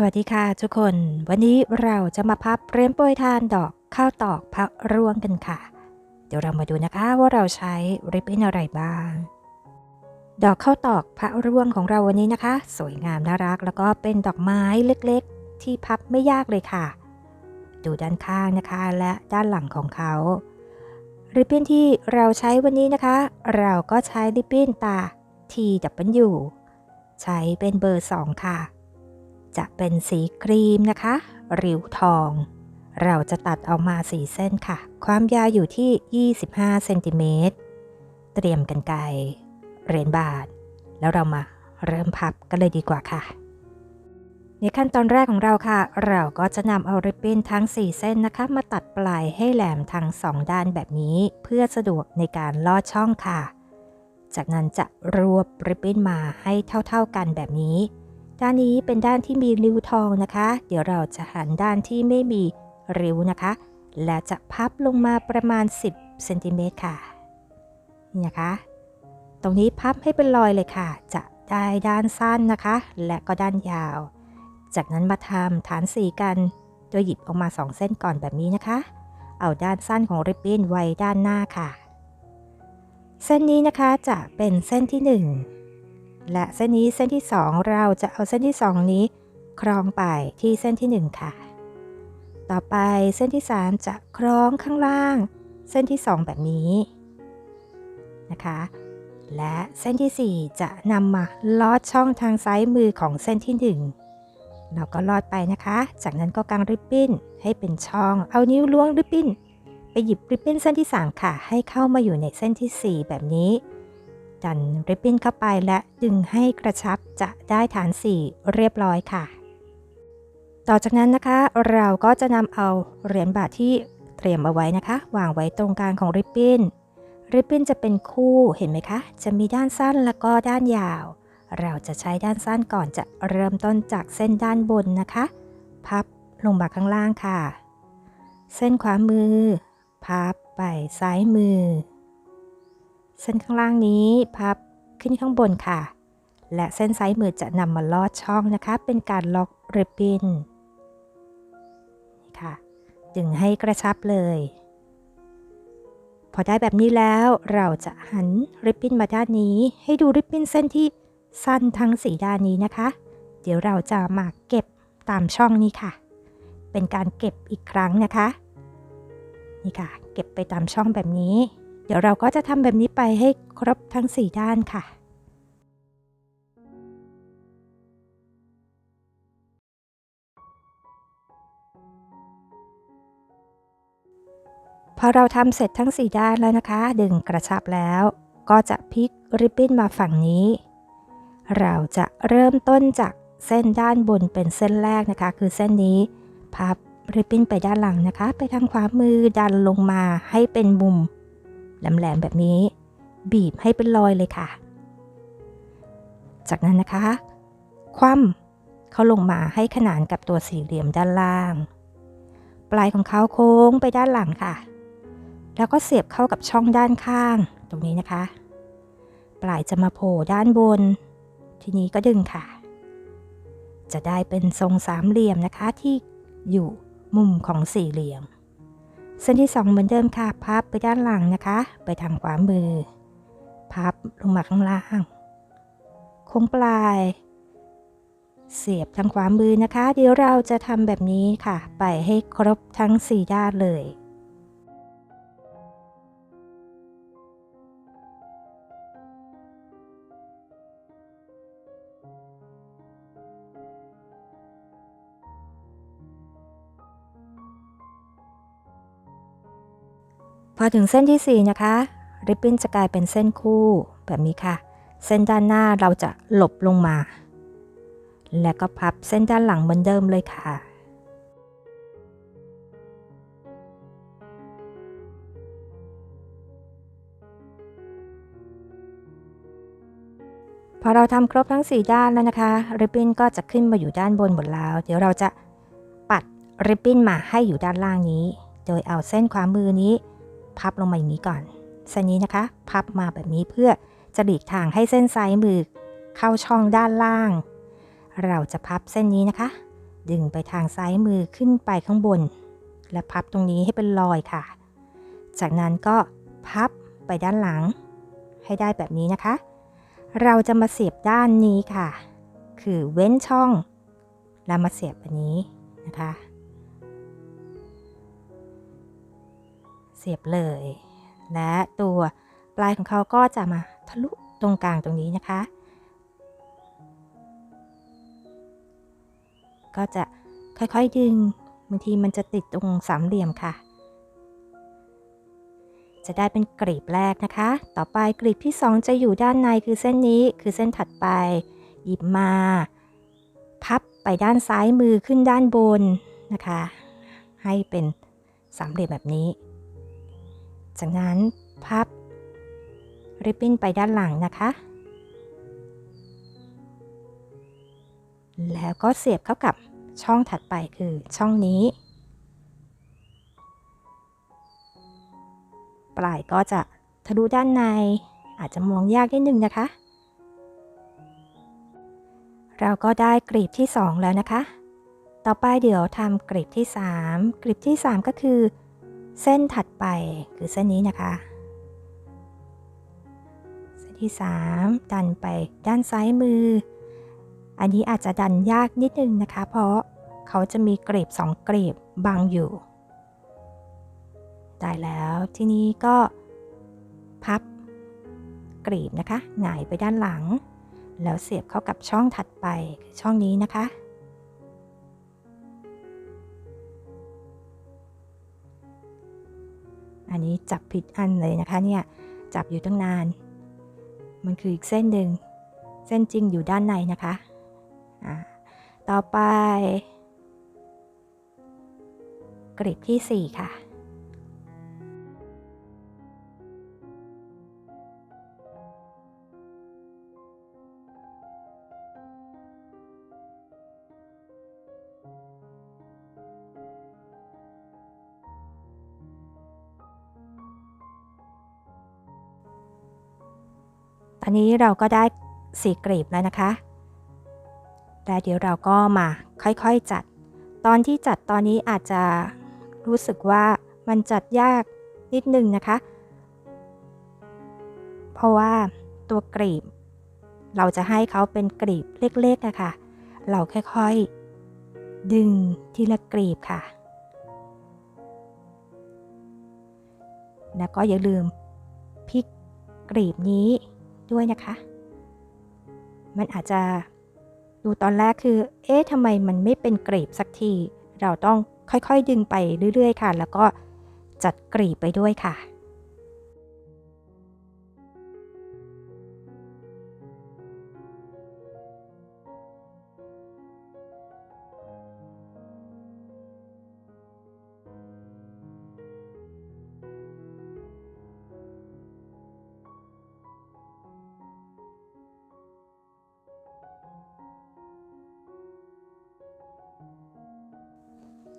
สวัสดีค่ะทุกคน วันนี้เราจะมาพับเรียมโปรยทานดอกข้าวตอกพระร่วงกันค่ะ เดี๋ยวเรามาดูนะคะว่าเราใช้ริบบิ้นอะไรบ้าง ดอกข้าวตอกพระร่วงของเราวันนี้นะคะ สวยงามน่ารัก แล้วก็เป็นดอกไม้เล็กๆ ที่พับไม่ยากเลยค่ะ ดูด้านข้างนะคะและด้านหลังของเขาริบบิ้นที่เราใช้วันนี้นะคะ เราก็ใช้ริบบิ้นตา TW ใช้เป็นเบอร์ 2 ค่ะ จะเป็นสีครีมนะคะ ริ้วทอง เราจะตัดเอามาสีเส้นค่ะ ความยาวอยู่ที่ 25เซนติเมตร เตรียมกันไกรเหรียญบาทแล้วเรามาเริ่มพับกันเลยดีกว่าค่ะ ในขั้นตอนแรกของเราค่ะ เราก็จะนำเอาริบบิ้นทั้ง 4 เส้นนะคะ มาตัดปลายให้แหลมทั้ง 2 ด้านแบบนี้ เพื่อสะดวกในการลอดช่องค่ะ จากนั้นจะรวบริบบิ้นมาให้เท่า ๆกันแบบนี้ ด้านนี้เป็นด้านที่มีริ้วทองนะคะ เดี๋ยวเราจะหันด้านที่ไม่มีริ้วนะคะ และจะพับลงมาประมาณ 10เซนติเมตรค่ะนี่นะคะ ตรงนี้พับให้เป็นรอยเลยค่ะ จะได้ด้านสั้นนะคะ และก็ด้านยาว จากนั้นมาทำฐานสีกัน โดยหยิบออกมา 2 เส้นก่อนแบบนี้นะคะ เอาด้านสั้นของริบบิ้นไว้ด้านหน้าค่ะ เส้นนี้นะคะจะเป็นเส้นที่ 1 และเส้นนี้เส้นที่ 2 เราจะเอาเส้นที่ 2 นี้คล้องไปที่เส้นที่ 1 ค่ะ ต่อไปเส้นที่ 3 จะคล้องข้างล่าง เส้นที่ 2 แบบนี้นะคะ และเส้นที่ 4 จะนำมาลอดช่องทางซ้ายมือของเส้นที่ 1 เราก็ลอดไปนะคะ จากนั้นก็กางริบบิ้นให้เป็นช่อง เอานิ้วล้วงริบบิ้นไปหยิบริบบิ้นเส้นที่ 3 ค่ะ ให้เข้ามาอยู่ในเส้นที่ 4 แบบนี้ ดันริบบิ้นเข้าไปและดึงให้กระชับจะได้ฐาน 4 เรียบร้อยค่ะ ต่อจากนั้นนะคะ เราก็จะนำเอาเหรียญบาทที่เตรียมเอาไว้นะคะ วางไว้ตรงกลางของริบบิ้นริบบิ้นจะเป็นคู่เห็นไหมคะ จะมีด้านสั้นแล้วก็ด้านยาว เราจะใช้ด้านสั้นก่อนจะเริ่มต้นจากเส้นด้านบนนะคะ พับลงมาข้างล่างค่ะ เส้นขวามือ พับไปซ้ายมือ เส้นข้างล่างนี้พับขึ้นข้างบนค่ะ และเส้นซ้ายมือจะนำมาลอดช่องนะคะ เป็นการล็อกริบบิ้นนี่ค่ะ ดึงให้กระชับเลย พอได้แบบนี้แล้วเราจะหันริบบิ้นมาด้านนี้ ให้ดูริบบิ้นเส้นที่สั้นทั้งสีด้านนี้นะคะ เดี๋ยวเราจะมาเก็บตามช่องนี้ค่ะ เป็นการเก็บอีกครั้งนะคะ นี่ค่ะ เก็บไปตามช่องแบบนี้ เดี๋ยวเราก็จะทำแบบนี้ไปให้ครบทั้ง 4 ด้านค่ะพอเราทำเสร็จทั้ง 4 ด้านแล้วนะคะ ดึงกระชับแล้ว ก็จะพลิกริบบิ้นมาฝั่งนี้ เราจะเริ่มต้นจากเส้นด้านบนเป็นเส้นแรกนะคะ คือเส้นนี้พับริบบิ้นไปด้านหลังนะคะ ไปทางขวามือดันลงมาให้เป็นมุม แหลมๆแบบนี้ บีบให้เป็นรอยเลยค่ะ จากนั้นนะคะ คว่ำเขาลงมาให้ขนานกับตัวสี่เหลี่ยมด้านล่าง ปลายของเขาโค้งไปด้านหลังค่ะ แล้วก็เสียบเข้ากับช่องด้านข้างตรงนี้นะคะ ปลายจะมาโผล่ด้านบน ทีนี้ก็ดึงค่ะ จะได้เป็นทรงสามเหลี่ยมนะคะที่อยู่มุมของสี่เหลี่ยม เส้นที่ 2 เหมือนเดิมค่ะ พับไปด้านหลังนะคะ ไปทางขวามือ พับลงมาข้างล่าง โค้งปลาย เสียบทางขวามือนะคะ เดี๋ยวเราจะทำแบบนี้ค่ะ ไปให้ครบทั้ง 4 ด้านเลย พอถึงเส้นที่ 4 นะคะริบบิ้นจะกลายเป็นเส้นคู่แบบนี้ค่ะ เส้นด้านหน้าเราจะหลบลงมา และก็พับเส้นด้านหลังเหมือนเดิมเลยค่ะ พอเราทำครบทั้ง 4 ด้านแล้วนะคะ ริบบิ้นก็จะขึ้นมาอยู่ด้านบนหมดแล้ว เดี๋ยวเราจะปัดริบบิ้นมาให้อยู่ด้านล่างนี้ โดยเอาเส้นขวามือนี้ พับลงมาอย่างนี้ก่อนเส้นนี้นะคะ พับมาแบบนี้เพื่อจะหลีกทางให้เส้นซ้ายมือเข้าช่องด้านล่าง เราจะพับเส้นนี้นะคะ ดึงไปทางซ้ายมือขึ้นไปข้างบน และพับตรงนี้ให้เป็นรอยค่ะ จากนั้นก็พับไปด้านหลัง ให้ได้แบบนี้นะคะ เราจะมาเสียบด้านนี้ค่ะ คือเว้นช่อง แล้วมาเสียบอันนี้นะคะ สียบเลย และตัวปลายของเขาก็จะมาทะลุตรงกลางตรงนี้นะคะ ก็จะค่อยๆดึงบางทีมันจะติดตรงสามเหลี่ยมค่ะ จะได้เป็นกรีบแรกนะคะ ต่อไปกรีบที่ 2 จะอยู่ด้านในคือเส้นนี้คือเส้นถัดไป หยิบมา พับไปด้านซ้ายมือขึ้นด้านบนนะคะ ให้เป็นสามเหลี่ยมแบบนี้ จากนั้นพับริบบิ้นไปด้านหลังนะคะ แล้วก็เสียบเข้ากับช่องถัดไปคือช่องนี้ ปลายก็จะทะลุด้านในอาจจะมองยากนิดนึงนะคะ เราก็ได้กรีบที่ 2 แล้วนะคะ ต่อไปเดี๋ยวทำกรีบที่ 3 กรีบที่ 3 ก็คือ เส้นถัดไปคือเส้นนี้นะคะ เส้นที่ 3 ดันไปด้านซ้ายมือ อันนี้อาจจะดันยากนิดนึงนะคะ เพราะเขาจะมีกรีบ2กรีบบังอยู่ ได้แล้วทีนี้ก็พับกรีบนะคะหงายไปด้านหลัง แล้วเสียบเข้ากับช่องถัดไปคือช่องนี้นะคะ อันนี้จับผิดอันเลยนะคะเนี่ยจับอยู่ตั้งนาน มันคืออีกเส้นหนึ่งเส้นจริงอยู่ด้านในนะคะอ่าต่อไปกรีบที่ 4 ค่ะ ตอนนี้เราก็ได้สีกรีบแล้วนะคะแต่เดี๋ยวเราก็มาค่อยๆจัด ตอนที่จัดตอนนี้อาจจะรู้สึกว่ามันจัดยากนิดนึงนะคะ เพราะว่าตัวกรีบ เราจะให้เขาเป็นกรีบเล็กๆนะคะเราค่อยๆ ดึงทีละกรีบค่ะ แล้วก็อย่าลืมพลิกกรีบนี้ ด้วยนะคะ มันอาจจะดูตอนแรกคือ เอ๊ะทำไมมันไม่เป็นกรีบสักที เราต้องค่อยๆดึงไปเรื่อย ๆ ค่ะ แล้วก็จัดกรีบไปด้วยค่ะ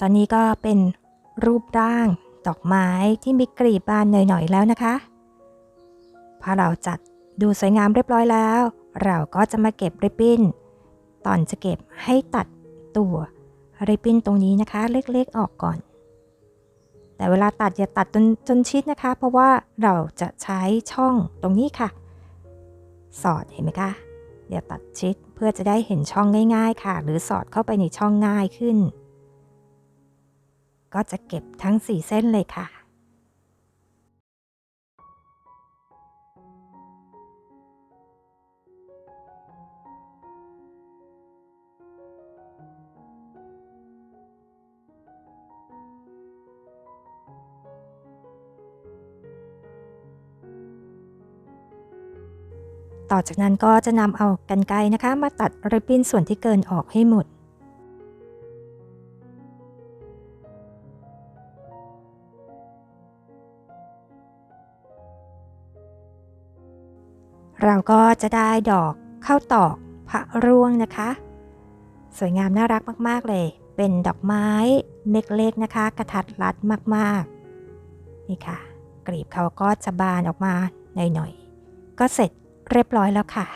ตอนนี้ก็เป็นรูปร่างดอกไม้ที่มีกลีบบานหน่อยๆแล้วนะคะพอเราจัดดูสวยงามเรียบร้อยแล้ว เราก็จะมาเก็บริบบิ้น ตอนจะเก็บให้ตัดตัวริบบิ้นตรงนี้นะคะ เล็กๆออกก่อน แต่เวลาตัดอย่าตัดจนจนชิดนะคะ เพราะว่าเราจะใช้ช่องตรงนี้ค่ะ สอดเห็นไหมคะอย่าตัดชิดเพื่อจะได้เห็นช่องง่าย ๆ ค่ะ หรือสอดเข้าไปในช่องง่ายขึ้น ก็จะเก็บทั้ง 4 เส้นเลยค่ะ ต่อจากนั้นก็จะนำเอากันไกนะคะ มาตัดริบบิ้นส่วนที่เกินออกให้หมด เราก็จะได้ดอกข้าวตอกพระร่วงนะคะ สวยงามน่ารักมากๆเลย เป็นดอกไม้เล็กๆนะคะ กระทัดรัดมากๆ นี่ค่ะ กลีบเขาก็จะบานออกมาหน่อยๆ ก็เสร็จเรียบร้อยแล้วค่ะ